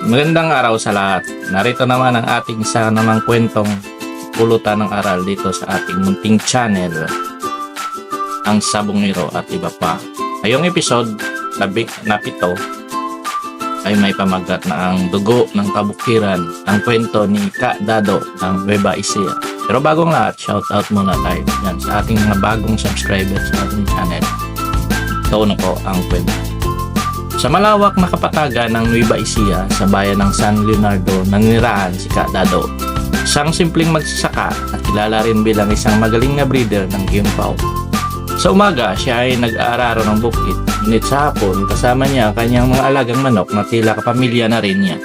Magandang araw sa lahat. Narito naman ang ating isa namang kwentong pulutan ng aral dito sa ating munting channel. Ang Sabongero at iba pa. Ngayong episode, labing na pito, ay may pamagat na ang dugo ng kabukiran, ang kwento ni Ka Dado ng Beba Isia. Pero bagong lahat, shout out muna tayo yan sa ating mga bagong subscribers sa ating channel. Ito na po ang kwento. Sa malawak na kapatagan ng Nueva Ecija sa bayan ng San Leonardo nanirahan si Kadado. Isang simpleng magsasaka at kilala rin bilang isang magaling na breeder ng Gimpaw. Sa umaga, siya ay nag-aararo ng bukid. Ngunit sa hapon, kasama niya ang kanyang mga alagang manok na tila kapamilya na rin niya.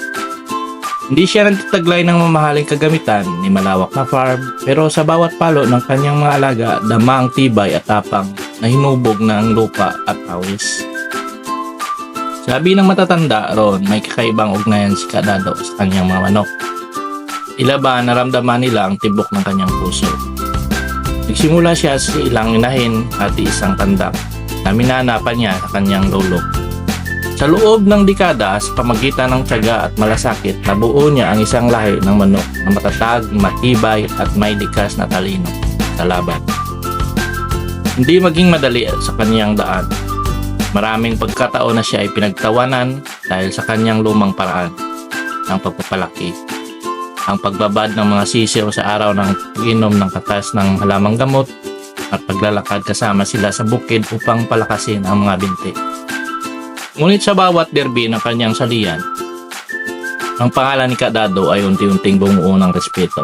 Hindi siya nagtataglay ng mamahaling kagamitan ni malawak na farm, pero sa bawat palo ng kanyang mga alaga, dama ang tibay at tapang na hinubog na ang lupa at awis. Sabi ng matatanda ron, may kakaibang ugnayan si Kadado sa kanyang mga manok. Ila ba naramdaman nila ang tibok ng kanyang puso? Nagsimula siya sa ilang inahin at isang tandak na minanapan niya sa kanyang lolo. Sa loob ng dekada, sa pamagitan ng tiyaga at malasakit, nabuo niya ang isang lahi ng manok na matatag, matibay at may likas na talino sa laban. Hindi maging madali sa kanyang daan Maraming pagkataon na siya ay pinagtawanan dahil sa kanyang lumang paraan ng pagpapalaki. Ang pagbabad ng mga sisiw sa araw ng pag-inom ng katas ng halamang gamot at paglalakad kasama sila sa bukid upang palakasin ang mga binti. Ngunit sa bawat derby ng kanyang salian, ang pangalan ni Kadado ay unti-unting bumuo ng respeto.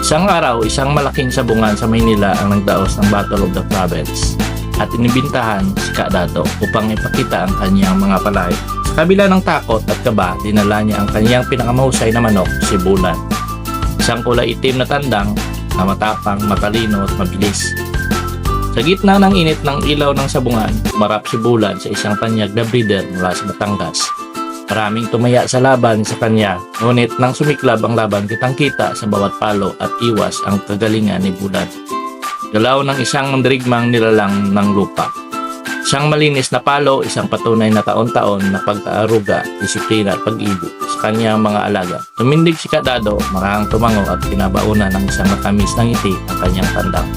Isang araw, isang malaking sabungan sa Maynila ang nagdaos ng Battle of the Province at inibintahan si Kadado upang ipakita ang kanyang mga palay. Sa kabila ng takot at kaba, dinala niya ang kanyang pinakamahusay na manok, si Bulan. Isang kulay itim na tandang na matapang, matalino at mabilis. Sa gitna ng init ng ilaw ng sabungan, marap si Bulan sa isang tanyag na breeder mula sa Batangas. Maraming tumaya sa laban sa kanya, ngunit nang sumiklab ang laban kitang-kita sa bawat palo at iwas ang kagalingan ni Bulan. Galaw ng isang mandirigmang nilalang ng lupa. Isang malinis na palo, isang patunay na taon-taon na pagkaaruga, disiplina at pag-ibig sa kanyang mga alaga. Tumindig si Kadado, marahang tumango at pinabauna ng isang matamis ng ngiti ang kanyang tandang.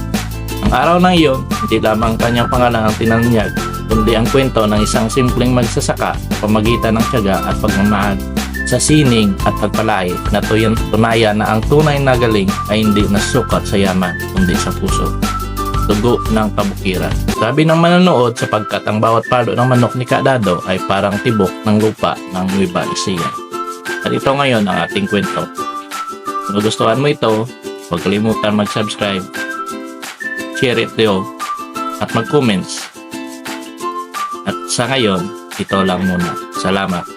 Ang araw ng iyon, hindi lamang kanyang pangalan ang tinanyag, kundi ang kwento ng isang simpleng magsasaka sa pamagitan ng tiyaga at pagmamahal sa sining at pagpalay na tuyan tunayan na ang tunay na galing ay hindi nasukat sa yaman kundi sa puso. Dugo ng kabukiran. Sabi ng manonood sapagkat ang bawat palo ng manok ni Kadado ay parang tibok ng lupa ng Nueva Ecija. At ito ngayon ang ating kwento. Kung nagustuhan mo ito, huwag kalimutan mag-subscribe, share it nyo, at mag-comments. At sa ngayon, ito lang muna. Salamat.